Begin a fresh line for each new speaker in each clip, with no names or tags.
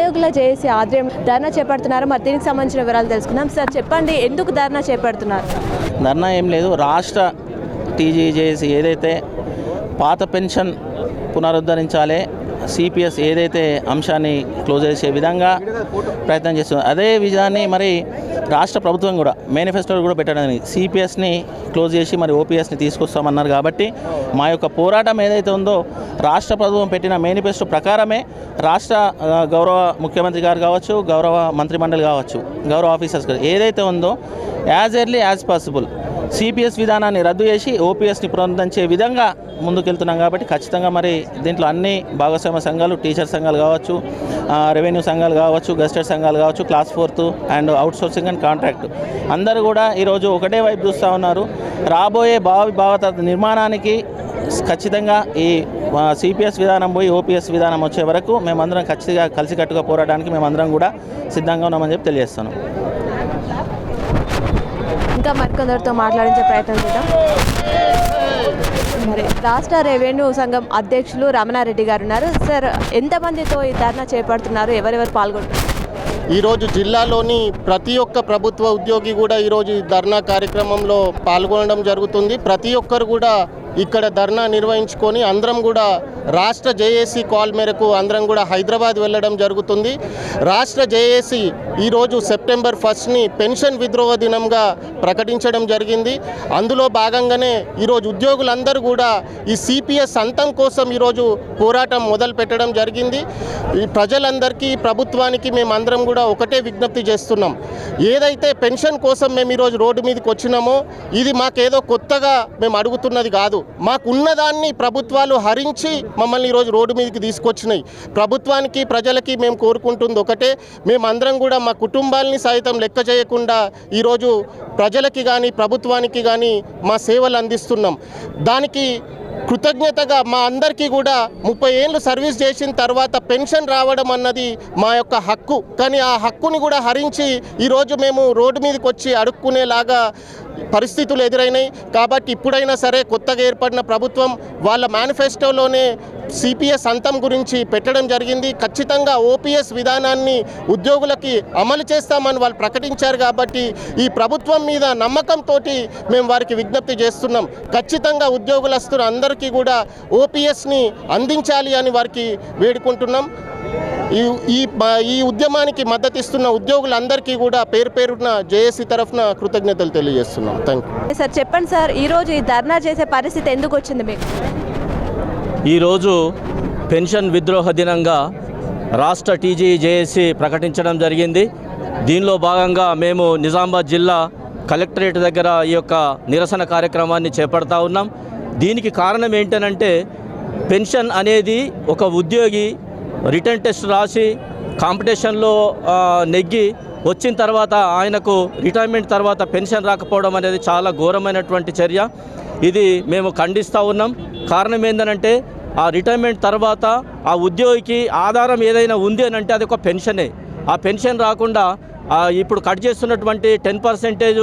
ఉద్యోగుల చేసి ఆధ్వర్యం ధర్నా చేపడుతున్నారు. మరి దీనికి సంబంధించిన వివరాలు తెలుసుకుందాం. సార్ చెప్పండి ఎందుకు ధర్నా చేపడుతున్నారు?
ధర్నా ఏం లేదు. రాష్ట్ర టీజీజేసి ఏదైతే పాత పెన్షన్ పునరుద్ధరించాలి సిపిఎస్ ఏదైతే అంశాన్ని క్లోజ్ చేసే విధంగా ప్రయత్నం చేస్తుంది అదే విధాన్ని మరి రాష్ట్ర ప్రభుత్వం కూడా మేనిఫెస్టోలో కూడా పెట్టడానికి సిపిఎస్ని క్లోజ్ చేసి మరి ఓపీఎస్ని తీసుకొస్తామన్నారు కాబట్టి మా యొక్క పోరాటం ఏదైతే ఉందో రాష్ట్ర ప్రభుత్వం పెట్టిన మేనిఫెస్టో ప్రకారమే రాష్ట్ర గౌరవ ముఖ్యమంత్రి గారు కావచ్చు గౌరవ మంత్రిమండలి కావచ్చు గౌరవ ఆఫీసర్స్ ఏదైతే ఉందో as early as possible CPS విధానాన్ని రద్దు చేసి ఓపీఎస్ని పునరుద్ధరించే విధంగా ముందుకెళ్తున్నాం కాబట్టి ఖచ్చితంగా మరి దీంట్లో అన్ని భాగస్వామ్య సంఘాలు టీచర్ సంఘాలు కావచ్చు రెవెన్యూ సంఘాలు కావచ్చు గెస్టెడ్ సంఘాలు కావచ్చు class fourth and outsourcing and contract. అందరూ కూడా ఈరోజు ఒకటే వైపు చూస్తూ ఉన్నారు. రాబోయే భావి భావత నిర్మాణానికి ఖచ్చితంగా ఈ సిపిఎస్ విధానం పోయి ఓపీఎస్ విధానం వచ్చే వరకు మేమందరం ఖచ్చితంగా కలిసికట్టుగా పోరాడడానికి మేమందరం కూడా సిద్ధంగా ఉన్నామని చెప్పి తెలియజేస్తున్నాం.
ఇంకా మరికొందరితో మాట్లాడించే ప్రయత్నం చేద్దాం. మరి రాష్ట్ర రెవెన్యూ సంఘం అధ్యక్షులు రమణారెడ్డి గారు ఉన్నారు. సార్ ఎంతమందితో ఈ ధర్నా చేపడుతున్నారు? ఎవరెవరు పాల్గొంటున్నారు?
ఈరోజు జిల్లాలోని ప్రతి ఒక్క ప్రభుత్వ ఉద్యోగి కూడా ఈరోజు ఈ ధర్నా కార్యక్రమంలో పాల్గొనడం జరుగుతుంది. ప్రతి ఒక్కరు కూడా ఇక్కడ ధర్నా నిర్వహించుకొని అందరం కూడా రాష్ట్ర జేఏసీ కాల్ మేరకు అందరం కూడా హైదరాబాద్ వెళ్ళడం జరుగుతుంది. రాష్ట్ర జేఏసీ ఈరోజు సెప్టెంబర్ ఫస్ట్ని పెన్షన్ విద్రోహ దినంగా ప్రకటించడం జరిగింది. అందులో భాగంగానే ఈరోజు ఉద్యోగులందరూ కూడా ఈ సిపిఎస్ అంతం కోసం ఈరోజు పోరాటం మొదలు పెట్టడం జరిగింది. ఈ ప్రజలందరికీ ప్రభుత్వానికి మేమందరం కూడా ఒకటే విజ్ఞప్తి చేస్తున్నాం. ఏదైతే పెన్షన్ కోసం మేము ఈరోజు రోడ్డు మీదకి వచ్చినామో ఇది మాకేదో కొత్తగా మేము అడుగుతున్నది కాదు. మాకున్నదాన్ని ప్రభుత్వాలు హరించి మమ్మల్ని ఈరోజు రోడ్డు మీదకి తీసుకొచ్చినాయి. ప్రభుత్వానికి ప్రజలకి మేము కోరుకుంటుంది ఒకటే. మేమందరం కూడా మా కుటుంబాలని సైతం లెక్క చేయకుండా ఈరోజు ప్రజలకి కానీ ప్రభుత్వానికి కానీ మా సేవలు అందిస్తున్నాం. దానికి కృతజ్ఞతగా మా అందరికీ కూడా ముప్పై ఏళ్ళు సర్వీస్ చేసిన తర్వాత పెన్షన్ రావడం అన్నది మా యొక్క హక్కు. కానీ ఆ హక్కుని కూడా హరించి ఈరోజు మేము రోడ్డు మీదకి వచ్చి అడుక్కునేలాగా పరిస్థితులు ఎదురైనాయి. కాబట్టి ఇప్పుడైనా సరే కొత్తగా ఏర్పడిన ప్రభుత్వం వాళ్ళ మేనిఫెస్టోలోనే సిపిఎస్ అంతం గురించి పెట్టడం జరిగింది. ఖచ్చితంగా ఓపీఎస్ విధానాన్ని ఉద్యోగులకి అమలు చేస్తామని వాళ్ళు ప్రకటించారు కాబట్టి ఈ ప్రభుత్వం మీద నమ్మకంతో మేము వారికి విజ్ఞప్తి చేస్తున్నాం. ఖచ్చితంగా ఉద్యోగులస్తున్న అందరికీ కూడా ఓపీఎస్ని అందించాలి అని వారికి వేడుకుంటున్నాం. ఈ ఈ ఈ ఉద్యమానికి మద్దతు ఇస్తున్న ఉద్యోగులందరికీ కూడా పేరు పేరున జేఏసీ తరఫున కృతజ్ఞతలు తెలియజేస్తున్నాం. Thank you.
సార్ చెప్పండి సార్ ఈరోజు ఈ ధర్నా చేసే పరిస్థితి ఎందుకు వచ్చింది మీకు?
ఈరోజు పెన్షన్ విద్రోహ దినంగా రాష్ట్ర టీజీ జేఏసీ ప్రకటించడం జరిగింది. దీనిలో భాగంగా మేము నిజామాబాద్ జిల్లా కలెక్టరేట్ దగ్గర ఈ యొక్క నిరసన కార్యక్రమాన్ని చేపడతా ఉన్నాం. దీనికి కారణం ఏంటనంటే పెన్షన్ అనేది ఒక ఉద్యోగి రిటర్న్ టెస్ట్ రాసి కాంపిటీషన్లో నెగ్గి వచ్చిన తర్వాత ఆయనకు రిటైర్మెంట్ తర్వాత పెన్షన్ రాకపోవడం అనేది చాలా ఘోరమైనటువంటి చర్య. ఇది మేము ఖండిస్తూ ఉన్నాం. కారణం ఏంటనంటే ఆ రిటైర్మెంట్ తర్వాత ఆ ఉద్యోగికి ఆధారం ఏదైనా ఉంది అని అంటే అది ఒక పెన్షనే. ఆ పెన్షన్ రాకుండా ఇప్పుడు కట్ చేస్తున్నటువంటి టెన్ పర్సెంటేజ్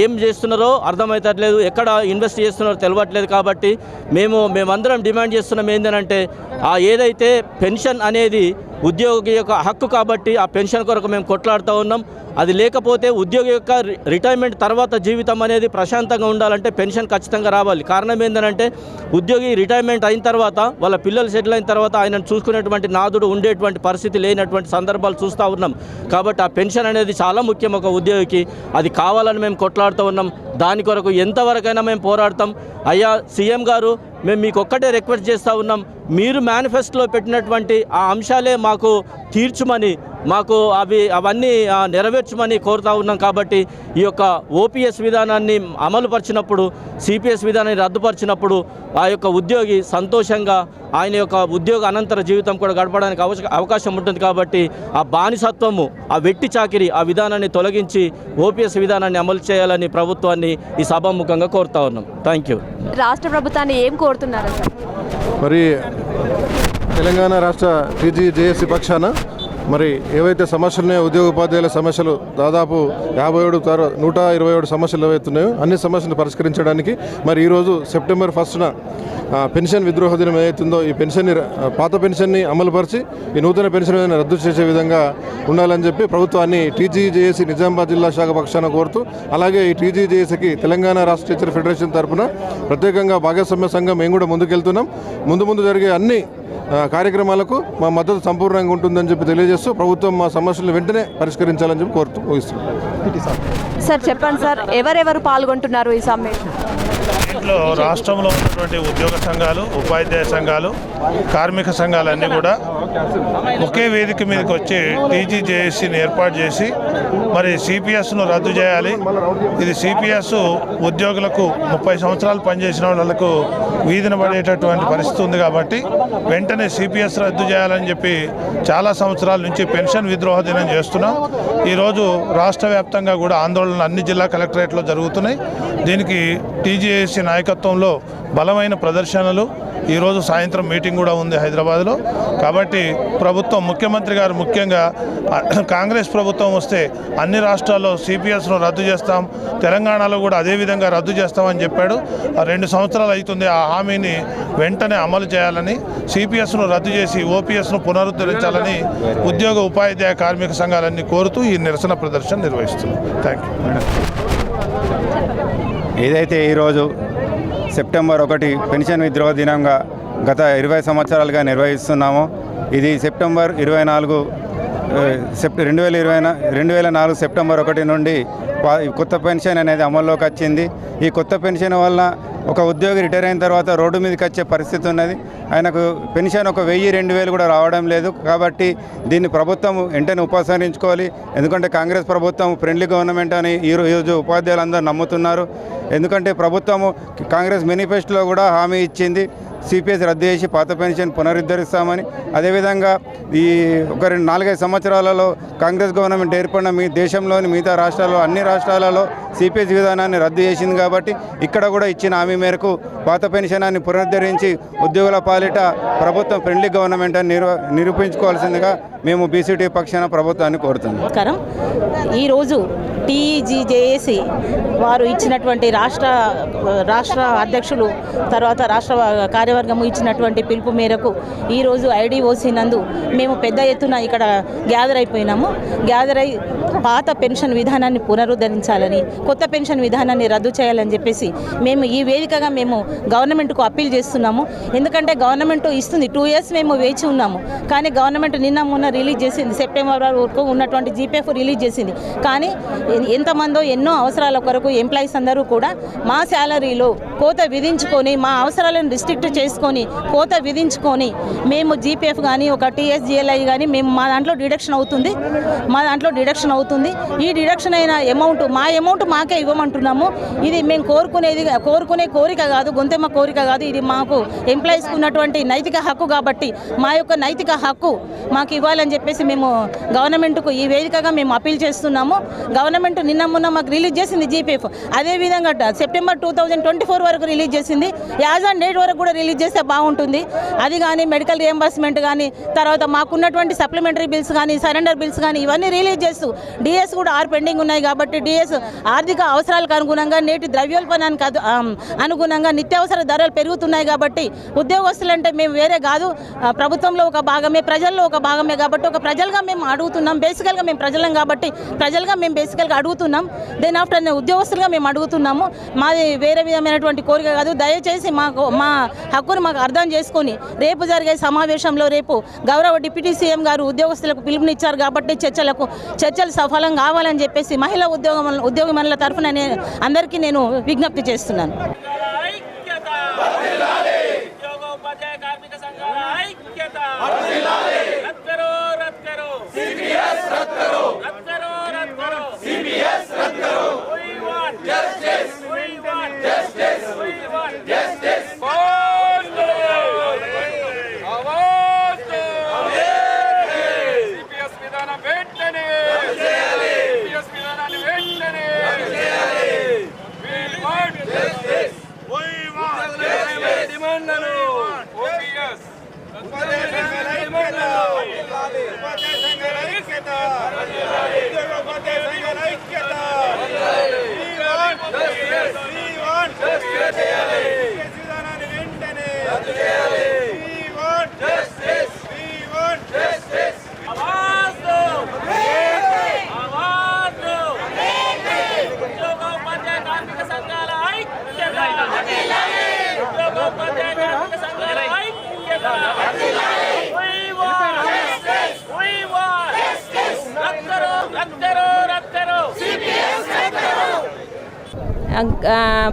ఏం చేస్తున్నారో అర్థమవుతట్లేదు ఎక్కడ ఇన్వెస్ట్ చేస్తున్నారో తెలియట్లేదు కాబట్టి మేము మేమందరం డిమాండ్ చేస్తున్నాం ఏంటంటే ఆ ఏదైతే పెన్షన్ అనేది ఉద్యోగి యొక్క హక్కు కాబట్టి ఆ పెన్షన్ కొరకు మేము కొట్లాడుతూ ఉన్నాం. అది లేకపోతే ఉద్యోగి యొక్క రి- రిటైర్మెంట్ తర్వాత జీవితం అనేది ప్రశాంతంగా ఉండాలంటే పెన్షన్ ఖచ్చితంగా రావాలి. కారణం ఏంటంటే ఉద్యోగి రిటైర్మెంట్ అయిన తర్వాత వాళ్ళ పిల్లలు సెటిల్ అయిన తర్వాత ఆయనను చూసుకునేటువంటి నాదుడు ఉండేటువంటి పరిస్థితి లేనటువంటి సందర్భాలు చూస్తూ ఉన్నాం. కాబట్టి ఆ పెన్షన్ అనేది చాలా ముఖ్యం ఒక ఉద్యోగికి. అది కావాలని మేము కొట్లాడుతూ ఉన్నాం. దాని కొరకు ఎంతవరకైనా మేము పోరాడతాం. అయ్యా సీఎం గారు మేము మీకు ఒక్కటే రిక్వెస్ట్ చేస్తూ ఉన్నాం. మీరు మేనిఫెస్టోలో పెట్టినటువంటి ఆ అంశాలే మాకు తీర్చుమని మాకు అవి అవన్నీ నెరవేర్చమని కోరుతా ఉన్నాం కాబట్టి ఈ యొక్క ఓపీఎస్ విధానాన్ని అమలుపరిచినప్పుడు సిపిఎస్ విధానాన్ని రద్దుపరిచినప్పుడు ఆ యొక్క ఉద్యోగి సంతోషంగా ఆయన యొక్క ఉద్యోగ అనంతర జీవితం కూడా గడపడానికి అవకాశం ఉంటుంది కాబట్టి ఆ బానిసత్వము ఆ వెట్టి చాకిరి ఆ విధానాన్ని తొలగించి ఓపీఎస్ విధానాన్ని అమలు చేయాలని ప్రభుత్వాన్ని ఈ సభాముఖంగా కోరుతా ఉన్నాం. థ్యాంక్ యూ
రాష్ట్ర ప్రభుత్వాన్ని ఏం కోరుతున్నారు? సార్
మరి తెలంగాణ రాష్ట్ర టీజీ జేఏసీ పక్షాన మరి ఏవైతే సమస్యలు ఉన్నాయో ఉద్యోగ ఉపాధ్యాయుల సమస్యలు దాదాపు యాభై ఏడు తర నూట ఇరవై ఏడు సమస్యలు ఏవైతున్నాయో అన్ని సమస్యలు పరిష్కరించడానికి మరి ఈరోజు సెప్టెంబర్ ఫస్ట్న పెన్షన్ విద్రోహ దినం ఏదైతుందో ఈ పెన్షన్ని పాత పెన్షన్ని అమలుపరిచి ఈ నూతన పెన్షన్ ఏదైనా రద్దు చేసే విధంగా ఉండాలని చెప్పి ప్రభుత్వాన్ని టీజీజేఏసీ నిజామాబాద్ జిల్లా శాఖ పక్షాన కోరుతూ అలాగే ఈ టీజీజేఏసీకి తెలంగాణ రాష్ట్ర టీచర్ ఫెడరేషన్ తరఫున ప్రత్యేకంగా భాగస్వామ్య సంఘం మేము కూడా ముందుకెళ్తున్నాం. ముందు ముందు జరిగే అన్ని కార్యక్రమాలకు మా మద్దతు సంపూర్ణంగా ఉంటుందని చెప్పి తెలియజేస్తూ ప్రభుత్వం మా సమస్యలను వెంటనే పరిష్కరించాలని చెప్పి కోరుతూ ముగిస్తున్నాం
సార్ చెప్పండి సార్ ఎవరెవరు పాల్గొంటున్నారు ఈ సమ్మెలో
దీంట్లో రాష్ట్రంలో ఉన్నటువంటి ఉద్యోగ సంఘాలు ఉపాధ్యాయ సంఘాలు కార్మిక సంఘాలన్నీ కూడా ఒకే వేదిక మీదకి వచ్చి టీజీజేఏసీని ఏర్పాటు చేసి మరి సిపిఎస్ను రద్దు చేయాలి. ఇది సిపిఎస్ ఉద్యోగులకు ముప్పై సంవత్సరాలు పనిచేసిన వాళ్ళకు వీధిన పడేటటువంటి పరిస్థితి ఉంది కాబట్టి వెంటనే సిపిఎస్ రద్దు చేయాలని చెప్పి చాలా సంవత్సరాల నుంచి పెన్షన్ విద్రోహ దినం చేస్తున్నాం. ఈరోజు రాష్ట్ర వ్యాప్తంగా కూడా ఆందోళనలు అన్ని జిల్లా కలెక్టరేట్లో జరుగుతున్నాయి. దీనికి టీజీఏసీ నాయకత్వంలో బలమైన ప్రదర్శనలు. ఈరోజు సాయంత్రం మీటింగ్ కూడా ఉంది హైదరాబాద్లో. కాబట్టి ప్రభుత్వం ముఖ్యమంత్రి గారు ముఖ్యంగా కాంగ్రెస్ ప్రభుత్వం వస్తే అన్ని రాష్ట్రాల్లో సిపిఎస్ను రద్దు చేస్తాం. తెలంగాణలో కూడా అదే విధంగా రద్దు చేస్తామని చెప్పాడు. రెండు సంవత్సరాలు అవుతుంది ఆ హామీని వెంటనే అమలు చేయాలని సిపిఎస్ను రద్దు చేసి ఓపీఎస్ను పునరుద్ధరించాలని ఉద్యోగ ఉపాధ్యాయ కార్మిక సంఘాలన్నీ కోరుతూ ఈ నిరసన ప్రదర్శన నిర్వహిస్తుంది థ్యాంక్ యూ
ఏదైతే ఈరోజు సెప్టెంబర్ ఒకటి పెన్షన్ విద్రోహ దినంగా గత ఇరవై సంవత్సరాలుగా నిర్వహిస్తున్నాము. ఇది సెప్టెంబర్ ఇరవై నాలుగు సెప్ రెండు వేల ఇరవై రెండు వేల నాలుగు సెప్టెంబర్ ఒకటి నుండి కొత్త పెన్షన్ అనేది అమల్లోకి వచ్చింది. ఈ కొత్త పెన్షన్ వల్ల ఒక ఉద్యోగి రిటైర్ అయిన తర్వాత రోడ్డు మీదకి వచ్చే పరిస్థితి ఉన్నది. ఆయనకు పెన్షన్ ఒక వెయ్యి రెండు వేలు కూడా రావడం లేదు. కాబట్టి దీన్ని ప్రభుత్వం వెంటనే ఉపసంహరించుకోవాలి. ఎందుకంటే కాంగ్రెస్ ప్రభుత్వం ఫ్రెండ్లీ గవర్నమెంట్ అని ఈరోజు ఉపాధ్యాయులు ఈరోజు ఉపాధ్యాయులందరూ నమ్ముతున్నారు. ఎందుకంటే ప్రభుత్వము కాంగ్రెస్ మేనిఫెస్టోలో కూడా హామీ ఇచ్చింది. సిపిఎస్ రద్దు చేసి పాత పెన్షన్ పునరుద్ధరిస్తామని. అదేవిధంగా ఈ ఒక రెండు నాలుగైదు సంవత్సరాలలో కాంగ్రెస్ గవర్నమెంట్ ఏర్పడిన మీ దేశంలోని మిగతా రాష్ట్రాల్లో అన్ని రాష్ట్రాలలో సిపిఎస్ విధానాన్ని రద్దు చేసింది కాబట్టి ఇక్కడ కూడా ఇచ్చిన హామీ మేరకు పాత పెన్షనాన్ని పునరుద్ధరించి ఉద్యోగుల పాలిట ప్రభుత్వం ఫ్రెండ్లీ గవర్నమెంట్ అని నిరూ నిరూపించుకోవాల్సిందిగా మేము బీసీటీ పక్షాన ప్రభుత్వాన్ని కోరుతున్నాం.
నమస్కారం. ఈరోజు టీజీజేఏసి వారు ఇచ్చినటువంటి రాష్ట్ర రాష్ట్ర అధ్యక్షులు తర్వాత రాష్ట్ర కార్యవర్గము ఇచ్చినటువంటి పిలుపు మేరకు ఈరోజు ఐడిఓసి నందు మేము పెద్ద ఎత్తున ఇక్కడ గ్యాదర్ అయిపోయినాము. గ్యాదర్ అయి పాత పెన్షన్ విధానాన్ని పునరుద్ధరించాలని కొత్త పెన్షన్ విధానాన్ని రద్దు చేయాలని చెప్పేసి మేము ఈ వేదికగా మేము గవర్నమెంట్కు అప్పీల్ చేస్తున్నాము. ఎందుకంటే గవర్నమెంట్ ఇస్తుంది టూ ఇయర్స్ మేము వేచి ఉన్నాము. కానీ గవర్నమెంట్ నిన్న మొన్న రిలీజ్ చేసింది సెప్టెంబర్ వరకు ఉన్నటువంటి జీపీఎఫ్ రిలీజ్ చేసింది. కానీ ఎంతమందో ఎన్నో అవసరాల కొరకు ఎంప్లాయీస్ అందరూ కూడా మా శాలరీలో కోత విధించుకొని మా అవసరాలను రిస్ట్రిక్ట్ చేసుకొని కోత విధించుకొని మేము జీపీఎఫ్ కానీ ఒక టీఎస్జిఎల్ఐ కానీ మేము మా దాంట్లో డిడక్షన్ అవుతుంది. మా దాంట్లో డిడక్షన్ అవుతుంది. ఈ డిడక్షన్ అయిన అమౌంట్ మా అమౌంట్ మాకే ఇవ్వమంటున్నాము. ఇది మేము కోరుకునేది కోరుకునే కోరిక కాదు గొంతెమ్మ కోరిక కాదు. ఇది మాకు ఎంప్లాయీస్కి ఉన్నటువంటి నైతిక హక్కు కాబట్టి మా యొక్క నైతిక హక్కు మాకు ఇవ్వాలని చెప్పేసి మేము గవర్నమెంట్కు ఈ వేదికగా మేము అప్పీల్ చేస్తున్నాము. గవర్నమెంట్ నిన్న మొన్న మాకు రిలీజ్ చేసింది జీపీఎఫ్ అదేవిధంగా September two thousand twenty four వరకు రిలీజ్ చేసింది. యాజ్ ఆన్ డేట్ వరకు కూడా రిలీజ్ చేస్తే బాగుంటుంది. అది కానీ మెడికల్ రియంబర్స్మెంట్ కానీ తర్వాత మాకున్నటువంటి సప్లిమెంటరీ బిల్స్ కానీ సరెండర్ బిల్స్ కానీ ఇవన్నీ రిలీజ్ చేస్తూ డిఎస్ కూడా ఆరు పెండింగ్ ఉన్నాయి కాబట్టి డిఎస్ ఆర్థిక అవసరాలకు అనుగుణంగా నేటి ద్రవ్యోల్బణానికి అనుగుణంగా నిత్యావసర ధరలు పెరుగుతున్నాయి కాబట్టి ఉద్యోగస్తులు అంటే మేము వేరే కాదు. ప్రభుత్వంలో ఒక భాగమే ప్రజల్లో ఒక భాగమే కాబట్టి ఒక ప్రజలుగా మేము అడుగుతున్నాం. బేసికల్గా మేము ప్రజలం కాబట్టి ప్రజలుగా మేము బేసికల్గా అడుగుతున్నాం. దెన్ ఆఫ్టర్ ఉద్యోగస్తులుగా మేము అడుగుతున్నాము. మాది వేరే విధమైనటువంటి కోరిక కాదు. దయచేసి మాకు మా హక్కును మాకు అర్థం చేసుకొని రేపు జరిగే సమావేశంలో రేపు గౌరవ డిప్యూటీ సీఎం గారు ఉద్యోగస్తులకు పిలుపునిచ్చారు కాబట్టి చర్చలకు చర్చలు సఫలం కావాలని చెప్పేసి మహిళా ఉద్యోగం ఉద్యోగమనుల తరఫున నేను అందరికీ నేను విజ్ఞప్తి చేస్తున్నాను.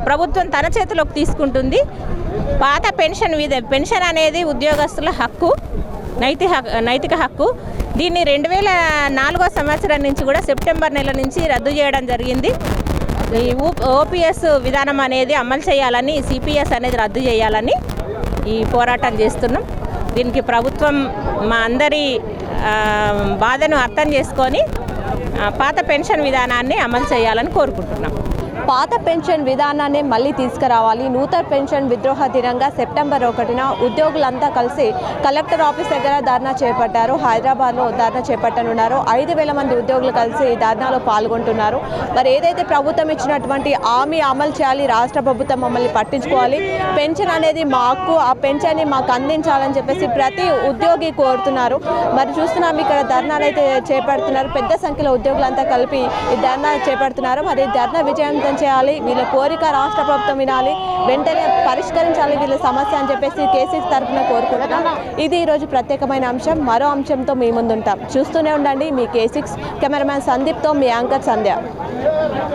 ప్రభుత్వం తన చేతిలోకి తీసుకుంటుంది. పాత పెన్షన్ విధ పెన్షన్ అనేది ఉద్యోగస్తుల హక్కు నైతిక నైతిక హక్కు. దీన్ని రెండు వేల నాలుగో సంవత్సరం నుంచి కూడా సెప్టెంబర్ నెల నుంచి రద్దు చేయడం జరిగింది. ఈ ఓపీఎస్ విధానం అనేది అమలు చేయాలని సిపిఎస్ అనేది రద్దు చేయాలని ఈ పోరాటం చేస్తున్నాం. దీనికి ప్రభుత్వం మా అందరి బాధను అర్థం చేసుకొని పాత పెన్షన్ విధానాన్ని అమలు చేయాలని కోరుకుంటున్నాం.
పాత పెన్షన్ విధానాన్ని మళ్ళీ తీసుకురావాలి. నూతన పెన్షన్ విద్రోహ దినంగా సెప్టెంబర్ ఒకటిన ఉద్యోగులంతా కలిసి కలెక్టర్ ఆఫీస్ దగ్గర ధర్నా చేపట్టారు. హైదరాబాద్లో ధర్నా చేపట్టనున్నారు. ఐదు వేల మంది ఉద్యోగులు కలిసి ఈ ధర్నాలో పాల్గొంటున్నారు. మరి ఏదైతే ప్రభుత్వం ఇచ్చినటువంటి హామీ అమలు చేయాలి రాష్ట్ర ప్రభుత్వం మమ్మల్ని పట్టించుకోవాలి పెన్షన్ అనేది మా హక్కు ఆ పెన్షన్ని మాకు అందించాలని చెప్పేసి ప్రతి ఉద్యోగి కోరుతున్నారు. మరి చూస్తున్నాం ఇక్కడ ధర్నాలు అయితే చేపడుతున్నారు. పెద్ద సంఖ్యలో ఉద్యోగులంతా కలిపి ఈ ధర్నా చేపడుతున్నారు. మరి ధర్నా విజయవంతం చేయాలి వీళ్ళ కోరిక రాష్ట్ర ప్రభుత్వం వినాలి వెంటనే పరిష్కరించాలి వీళ్ళ సమస్య అని చెప్పేసి కేసీ తరఫున కోరుకుంటున్నాం. ఇది ఈరోజు ప్రత్యేకమైన అంశం. మరో అంశంతో మీ ముందుంటాం. చూస్తూనే ఉండండి మీ కేసీక్స్ కెమెరామ్యాన్ సందీప్తో మీ యాంకర్ సంధ్య.